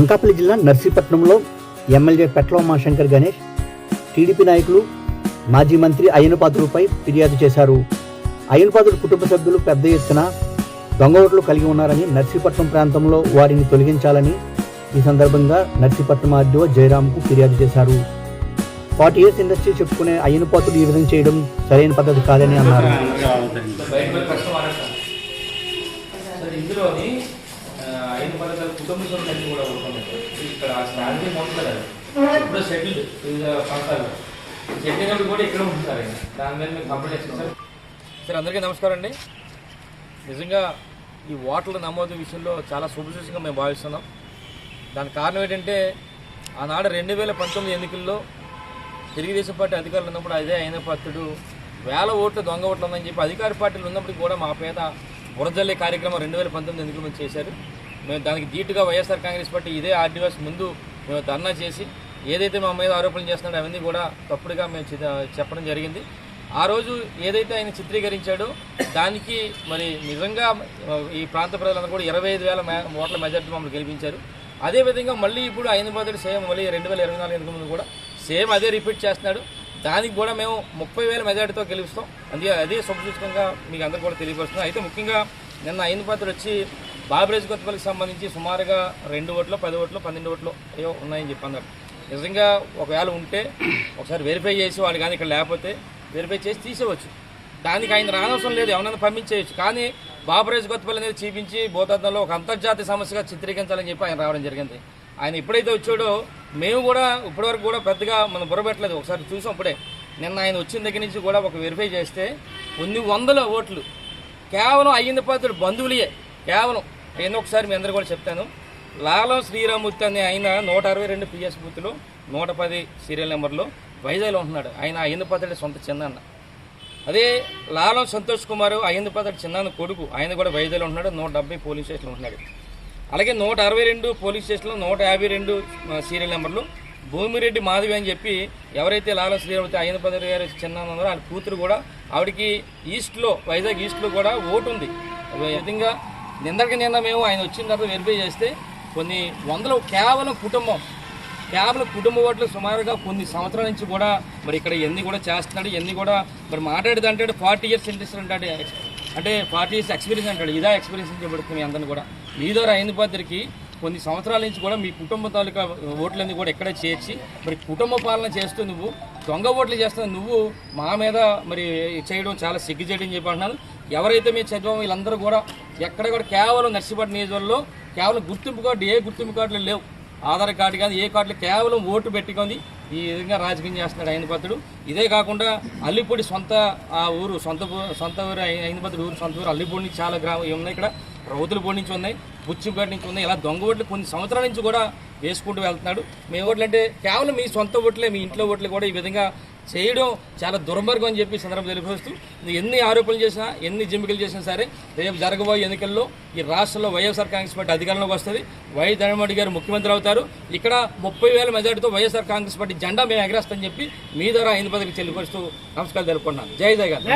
అనకాపల్లి జిల్లా నర్సీపట్నంలో MLA Petla Umashankar Ganesh TDP నాయకులు మాజీ మంత్రి అయ్యనపాత్రులపై ఫిర్యాదు చేశారు. అయ్యనపాత్రుడు కుటుంబ సభ్యులు పెద్ద ఎత్తున దొంగ ఓట్లు కలిగి ఉన్నారని నర్సీపట్నం ప్రాంతంలో వారిని తొలగించాలని ఈ సందర్భంగా నర్సీపట్నం ఆర్డీఓ జయరామ్కు ఫిర్యాదు చేశారు. ఫార్టీ ఇయర్స్ ఇండస్ట్రీ చెప్పుకునే అయ్యనపాత్రుడు ఈ విధంగా చేయడం సరైన పద్ధతి కాదని అన్నారు. అయిన పోయి కష్టం ఆడతాను కుటుంబ సభ్యులు కూడా ఉంటుంది ఇక్కడ శాలరీ మొదలు ఇప్పుడు సెటిల్డ్ వివిధ సెటిల్ కూడా ఇక్కడ ఉంటున్నారు దాని మీద మీకు కంప్లైంట్ ఇచ్చాను సార్ అందరికీ నమస్కారం అండి. నిజంగా ఈ ఓట్ల నమోదు విషయంలో చాలా శుభసూచంగా మేము భావిస్తున్నాం. దానికి కారణం ఏంటంటే ఆనాడు రెండు వేల పంతొమ్మిది ఎన్నికల్లో తెలుగుదేశం పార్టీ అధికారులు ఉన్నప్పుడు అదే అయిన పత్రుడు వేల ఓట్లు దొంగ ఓట్లు ఉందని చెప్పి అధికార పార్టీలు ఉన్నప్పటికీ కూడా మా పేద బురజల్లే కార్యక్రమం రెండు వేల పంతొమ్మిది ఎన్నికల మంది చేశారు? మేము దానికి ధీటుగా వైఎస్ఆర్ కాంగ్రెస్ పార్టీ ఇదే ఆర్డీఎస్ ముందు మేము ధర్నా చేసి ఏదైతే మా మీద ఆరోపణలు చేస్తున్నాడో అవన్నీ కూడా తప్పుడుగా మేము చెప్పడం జరిగింది. ఆ రోజు ఏదైతే ఆయన చిత్రీకరించాడో దానికి మరి నిజంగా ఈ ప్రాంత ప్రజలందరూ కూడా ఇరవై ఐదు వేల ఓట్ల మెజార్టీ మమ్మల్ని గెలిపించారు. అదేవిధంగా మళ్ళీ ఇప్పుడు ఐదు బదులు సేమ్ మళ్ళీ రెండు వేల ఇరవై నాలుగు ముందు కూడా సేమ్ అదే రిపీట్ చేస్తున్నాడు. దానికి కూడా మేము ముప్పై వేల మెజార్టీతో గెలుస్తాం. అందుకే అదే శుభసూచకంగా మీకు అందరికీ కూడా తెలియపరుస్తున్నాం. అయితే ముఖ్యంగా నిన్న అయిన పాత్ర వచ్చి బాబరేజ్ కొత్తపల్లికి సంబంధించి సుమారుగా రెండు ఓట్లు పది ఓట్లు పన్నెండు ఓట్లు ఏవో ఉన్నాయని చెప్పి అన్నారు. నిజంగా ఒకవేళ ఉంటే ఒకసారి వెరిఫై చేసి వాళ్ళు కానీ ఇక్కడ లేకపోతే వెరిఫై చేసి తీసేవచ్చు. దానికి ఆయన రానవసరం లేదు ఎవరైనా పంపించేయచ్చు. కానీ బాబరేజ్ కొత్తపల్లి అనేది చూపించి భూతత్వంలో ఒక అంతర్జాతీయ సమస్యగా చిత్రీకరించాలని చెప్పి ఆయన రావడం జరిగింది. ఆయన ఎప్పుడైతే వచ్చాడో మేము కూడా ఇప్పటివరకు కూడా పెద్దగా మనం బుర్రపెట్టలేదు. ఒకసారి చూసాం ఇప్పుడే. నిన్న ఆయన వచ్చిన దగ్గర నుంచి కూడా ఒక వెరిఫై చేస్తే కొన్ని వందల ఓట్లు. కేవలం అయ్యింది పాత్రుడు బంధువులే కేవలం. నేను ఒకసారి మీ అందరూ కూడా చెప్తాను. లాలం శ్రీరామూర్తి అనే ఆయన నూట అరవై రెండు పిఎస్ బూత్లో నూట పది సీరియల్ నెంబర్లో వైజాగ్లో ఉంటున్నాడు. ఆయన అయ్యింది సొంత చిన్నాన్న. అదే లాలం సంతోష్ కుమార్ అయ్యింది చిన్నాన్న కొడుకు. ఆయన కూడా వైజాగ్లో ఉంటున్నాడు. నూట డెబ్బై పోలీస్ స్టేషన్లో ఉంటున్నాడు. అలాగే నూట అరవై రెండు పోలీస్ స్టేషన్లో నూట యాభై రెండు సీరియల్ నెంబర్లు. భూమిరెడ్డి మాధవి అని చెప్పి ఎవరైతే లాల శ్రీరామతి అయ్యన పదవి గారు చిన్న ఉన్నారో వాళ్ళ కూతురు కూడా ఆవిడకి ఈస్ట్లో వైజాగ్ ఈస్ట్లో కూడా ఓటు ఉంది. విధంగా నిందకి నిన్న మేము ఆయన వచ్చిన తర్వాత వెరిఫై చేస్తే కొన్ని వందల కేవలం కుటుంబం కేవలం కుటుంబ ఓట్లు సుమారుగా కొన్ని సంవత్సరాల నుంచి కూడా మరి ఇక్కడ ఎన్ని కూడా చేస్తున్నాడు ఎన్ని కూడా మరి మాట్లాడేది అంటే ఫార్టీ ఇయర్స్ ఇంట్రెస్ట్ అంటాడు అంటే ఫార్టీ ఇయర్స్ ఎక్స్పీరియన్స్ అంటాడు ఇదా ఎక్స్పీరియన్స్ అని మీ అందరిని కూడా. మీ ద్వారా అయిన పాత్రకి కొన్ని సంవత్సరాల నుంచి కూడా మీ కుటుంబ తాలూకా ఓట్లన్నీ కూడా ఎక్కడే చేర్చి మరి కుటుంబ పాలన చేస్తూ నువ్వు దొంగ ఓట్లు చేస్తున్న నువ్వు మా మీద మరి చేయడం చాలా సిగ్గు చేయడం అని చెప్పి అంటున్నాను ఎవరైతే మేము చదివాం వీళ్ళందరూ కూడా ఎక్కడ కూడా కేవలం నర్సిపట్నం నియోజకవర్గంలో కేవలం గుర్తింపు కార్డు ఏ గుర్తింపు కార్డులు లేవు. ఆధార్ కార్డు కానీ ఏ కార్డులు కేవలం ఓటు పెట్టుకుంది. ఈ విధంగా రాజకీయం చేస్తున్నాడు అయినపత్రుడు ఇదే కాకుండా అల్లిపూడి సొంత ఆ ఊరు సొంత సొంత ఊరు అయినపత్రుడు ఊరు సొంత ఊరు అల్లిపూడి నుంచి చాలా గ్రామం ఉన్నాయి ఇక్కడ. రౌతులపూడి నుంచి ఉన్నాయి బుచ్చిపేట నుంచి ఉన్నాయి. ఇలా దొంగ ఓట్లు కొన్ని సంవత్సరాల నుంచి కూడా వేసుకుంటూ వెళ్తున్నాడు. మీ ఓట్లు అంటే కేవలం మీ సొంత ఓట్లే మీ ఇంట్లో ఓట్లు కూడా ఈ విధంగా చేయడం చాలా దుర్మార్గం అని చెప్పి సందర్భం తెలియపరుస్తూ ఎన్ని ఆరోపణలు చేసినా ఎన్ని జిమ్మికలు చేసినా సరే రేపు జరగబోయే ఎన్నికల్లో ఈ రాష్ట్రంలో వైఎస్ఆర్ కాంగ్రెస్ పార్టీ అధికారంలోకి వస్తుంది. వై జగన్మోహన్ గారు ముఖ్యమంత్రి అవుతారు. ఇక్కడ ముప్పై వేల మెజార్టీతో వైఎస్ఆర్ కాంగ్రెస్ పార్టీ జెండా మేము ఎగరేస్తామని చెప్పి మీ ద్వారా ఐదు పదవికి చెల్లిపరుస్తూ నమస్కారం తెలుపుకున్నాను జై జగన్.